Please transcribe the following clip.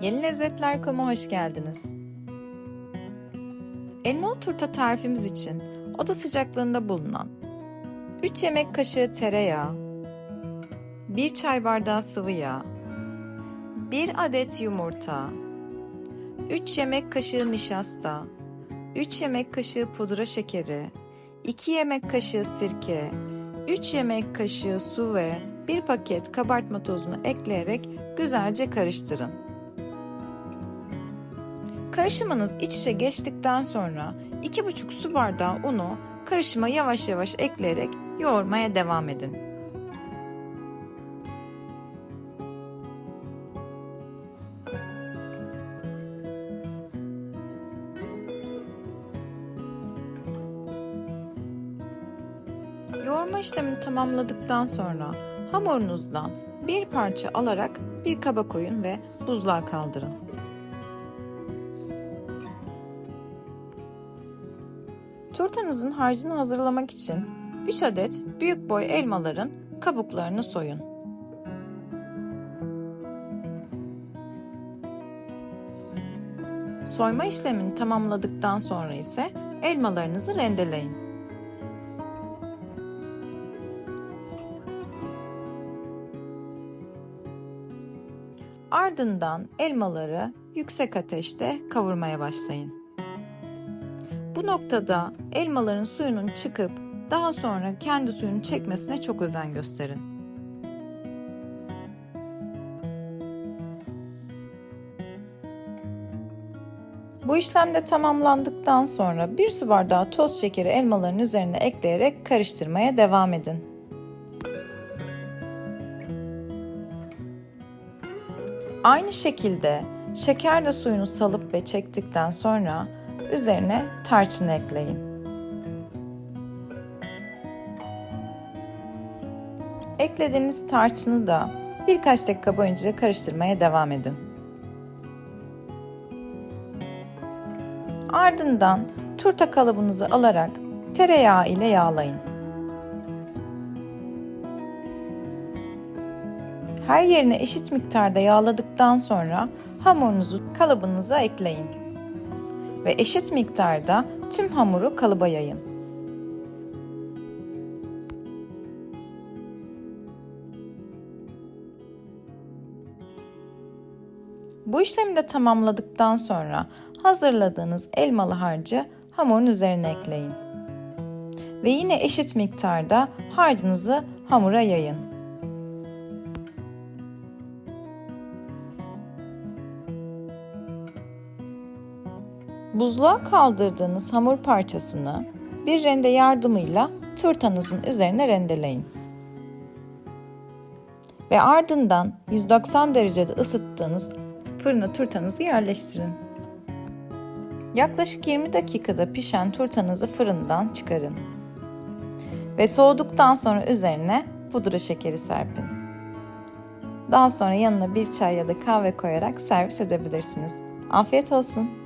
Yeni Lezzetler Kom'a hoş geldiniz. Elmalı turta tarifimiz için oda sıcaklığında bulunan 3 yemek kaşığı tereyağı, 1 çay bardağı sıvı yağ, 1 adet yumurta, 3 yemek kaşığı nişasta, 3 yemek kaşığı pudra şekeri, 2 yemek kaşığı sirke, 3 yemek kaşığı su ve 1 paket kabartma tozunu ekleyerek güzelce karıştırın. Karışımınız iç içe geçtikten sonra 2,5 su bardağı unu karışıma yavaş yavaş ekleyerek yoğurmaya devam edin. Yoğurma işlemini tamamladıktan sonra hamurunuzdan bir parça alarak bir kaba koyun ve buzluğa kaldırın. Turtanızın harcını hazırlamak için 3 adet büyük boy elmaların kabuklarını soyun. Soyma işlemini tamamladıktan sonra ise elmalarınızı rendeleyin. Ardından elmaları yüksek ateşte kavurmaya başlayın. Bu noktada elmaların suyunun çıkıp daha sonra kendi suyunu çekmesine çok özen gösterin. Bu işlem de tamamlandıktan sonra bir su bardağı toz şekeri elmaların üzerine ekleyerek karıştırmaya devam edin. Aynı şekilde şeker de suyunu salıp ve çektikten sonra üzerine tarçın ekleyin. Eklediğiniz tarçını da birkaç dakika boyunca karıştırmaya devam edin. Ardından turta kalıbınızı alarak tereyağı ile yağlayın. Her yerine eşit miktarda yağladıktan sonra hamurunuzu kalıbınıza ekleyin. Ve eşit miktarda tüm hamuru kalıba yayın. Bu işlemi de tamamladıktan sonra hazırladığınız elmalı harcı hamurun üzerine ekleyin. Ve yine eşit miktarda harcınızı hamura yayın. Buzluğa kaldırdığınız hamur parçasını bir rende yardımıyla turtanızın üzerine rendeleyin. Ve ardından 190 derecede ısıttığınız fırına turtanızı yerleştirin. Yaklaşık 20 dakikada pişen turtanızı fırından çıkarın. Ve soğuduktan sonra üzerine pudra şekeri serpin. Daha sonra yanına bir çay ya da kahve koyarak servis edebilirsiniz. Afiyet olsun.